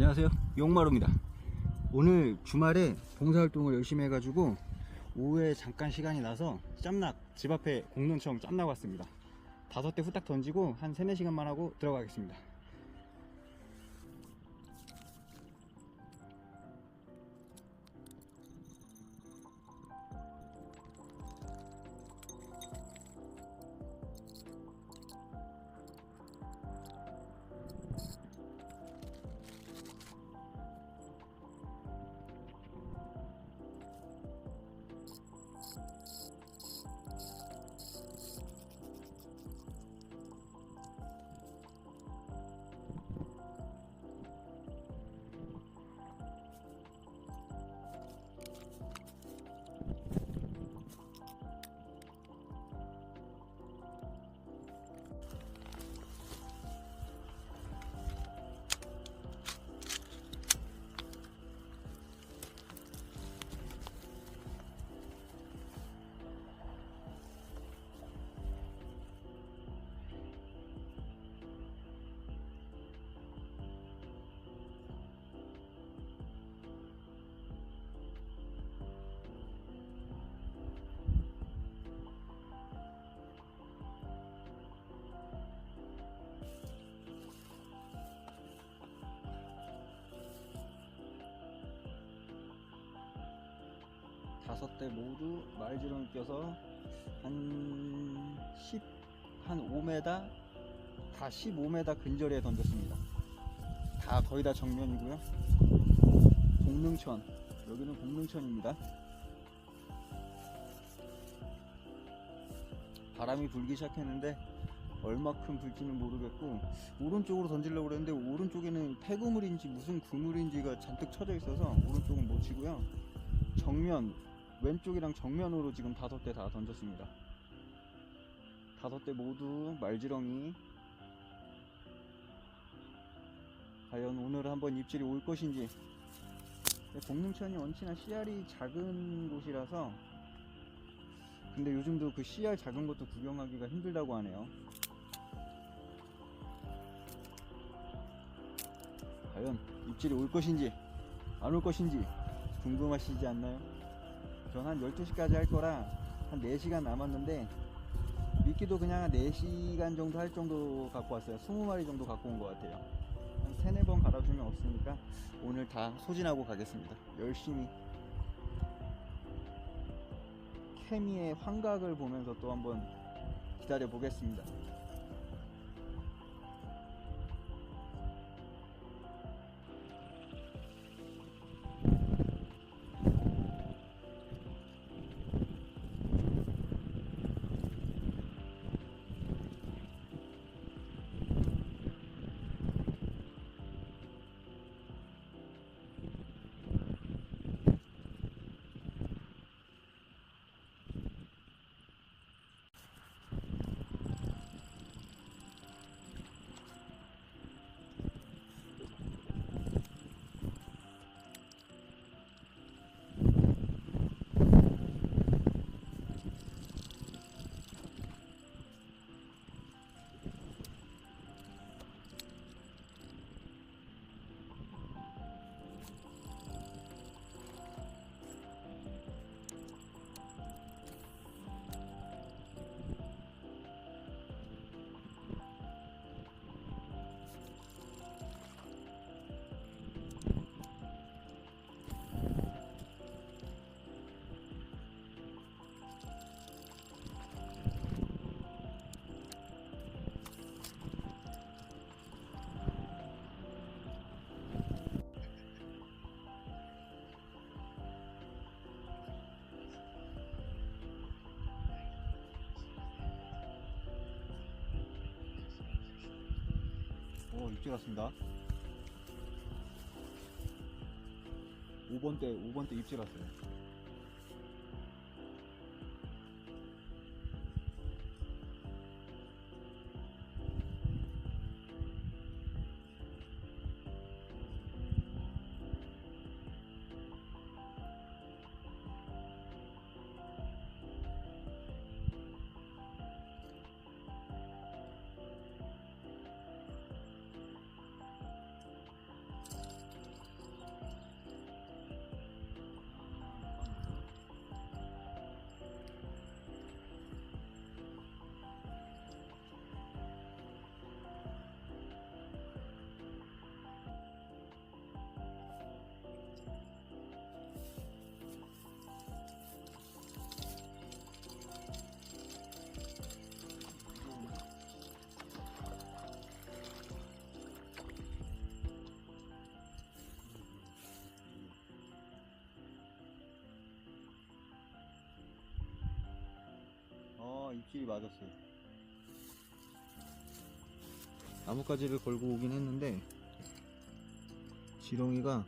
안녕하세요. 용마루입니다. 오늘 주말에 봉사활동을 열심히 해가지고 오후에 잠깐 시간이 나서 짬낙 집 앞에 공릉청 짬낙 왔습니다. 다섯 대 후딱 던지고 한 3, 4시간만 하고 들어가겠습니다 다섯 대 모두 말지렁이 껴서 한 10, 한 5m, 다 15m 근절에 던졌습니다. 다 거의 다 정면이고요. 공릉천, 여기는 공릉천입니다. 바람이 불기 시작했는데 얼마큼 불지는 모르겠고 오른쪽으로 던지려고 그랬는데 오른쪽에는 폐구물인지 무슨 그물인지가 잔뜩 쳐져 있어서 오른쪽은 못 치고요. 정면 왼쪽이랑 정면으로 지금 다섯 대 다 던졌습니다. 다섯 대 모두 말지렁이. 과연 오늘 한번 입질이 올 것인지. 공릉천이 원치나 씨알이 작은 곳이라서. 근데 요즘도 그 씨알 작은 것도 구경하기가 힘들다고 하네요. 과연 입질이 올 것인지 안 올 것인지 궁금하시지 않나요? 전 한 12시까지 할 거라 한 4시간 남았는데 미끼도 그냥 한 4시간 정도 할 정도 갖고 왔어요. 20마리 정도 갖고 온 것 같아요. 한 3, 4번 갈아주면 없으니까 오늘 다 소진하고 가겠습니다. 열심히. 케미의 환각을 보면서 또 한번 기다려 보겠습니다 오 입질 왔습니다. 5번 때 5번 때 입질 왔어요 입질이 맞았어요. 나뭇가지를 걸고 오긴 했는데 지렁이가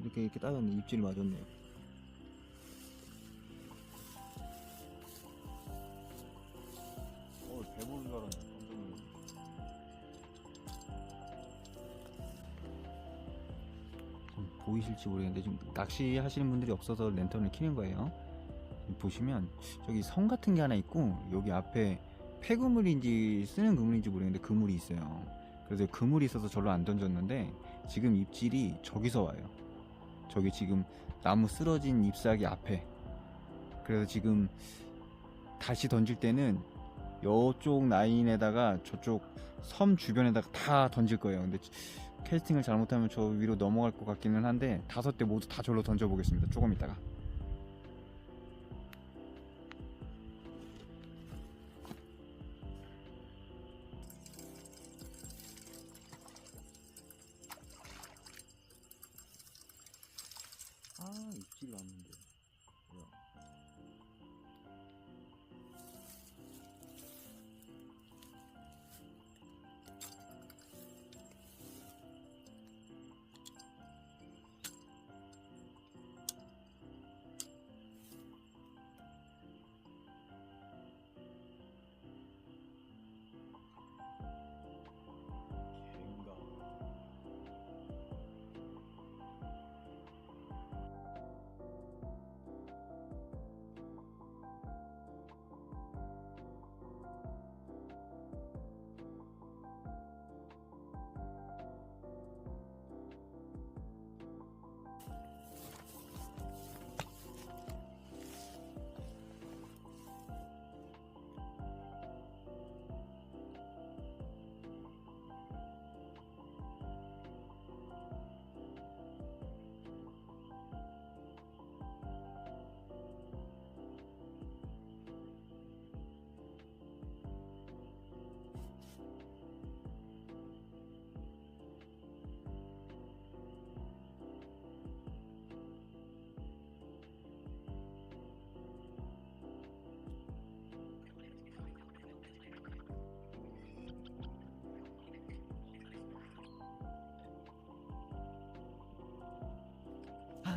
이렇게 이렇게 따졌네 입질이 맞았네요. 어 배부른 줄 알았네. 보이실지 모르겠는데 지금 낚시 하시는 분들이 없어서 랜턴을 켜는 거예요. 보시면 저기 성 같은 게 하나 있고 여기 앞에 폐그물인지 쓰는 그물인지 모르겠는데 그물이 있어요. 그래서 그물이 있어서 절로 안 던졌는데 지금 입질이 저기서 와요. 저기 지금 나무 쓰러진 잎사귀 앞에. 그래서 지금 다시 던질 때는 이쪽 라인에다가 저쪽 섬 주변에다가 다 던질 거예요. 근데 캐스팅을 잘못하면 저 위로 넘어갈 것 같기는 한데 다섯 대 모두 다 절로 던져보겠습니다. 조금 있다가.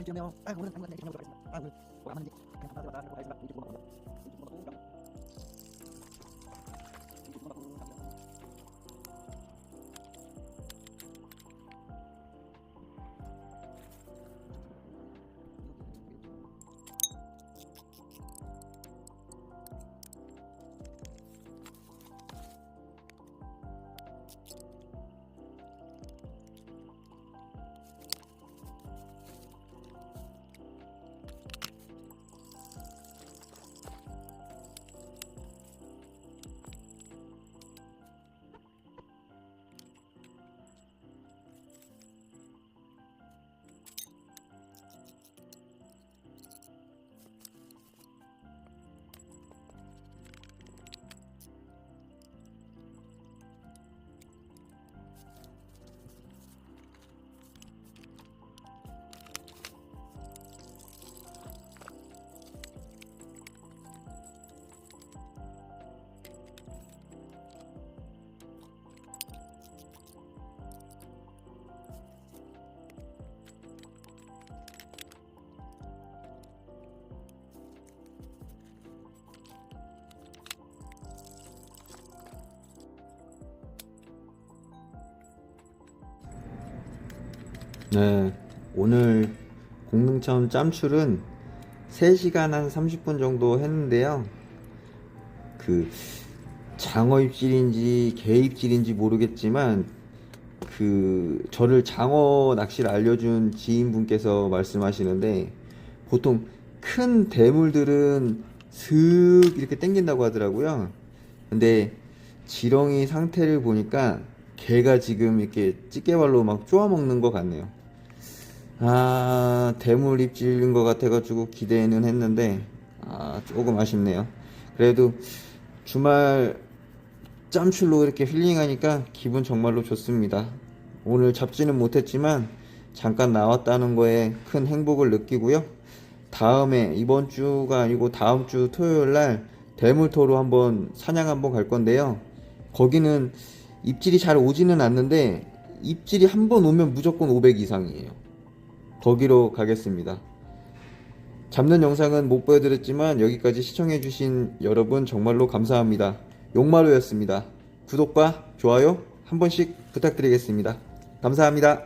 看见没有？哎，我我我，看见没有？我看见，哎，我我看见你，看见没有？ 네, 오늘 공릉천 짬출은 3시간 한 30분 정도 했는데요. 그 장어 입질인지 개 입질인지 모르겠지만 그 저를 장어 낚시를 알려준 지인분께서 말씀하시는데 보통 큰 대물들은 슥 이렇게 당긴다고 하더라고요. 근데 지렁이 상태를 보니까 개가 지금 이렇게 집게발로 막 쪼아먹는 것 같네요. 아, 대물 입질인 것 같아가지고 기대는 했는데, 아, 조금 아쉽네요. 그래도 주말 짬출로 이렇게 힐링하니까 기분 정말로 좋습니다. 오늘 잡지는 못했지만 잠깐 나왔다는 거에 큰 행복을 느끼고요. 다음에 이번 주가 아니고 다음 주 토요일 날 대물토로 한번 사냥 한번 갈 건데요. 거기는 입질이 잘 오지는 않는데 입질이 한 번 오면 무조건 500 이상이에요. 거기로 가겠습니다. 잡는 영상은 못 보여드렸지만 여기까지 시청해주신 여러분 정말로 감사합니다. 용마루였습니다. 구독과 좋아요 한 번씩 부탁드리겠습니다. 감사합니다.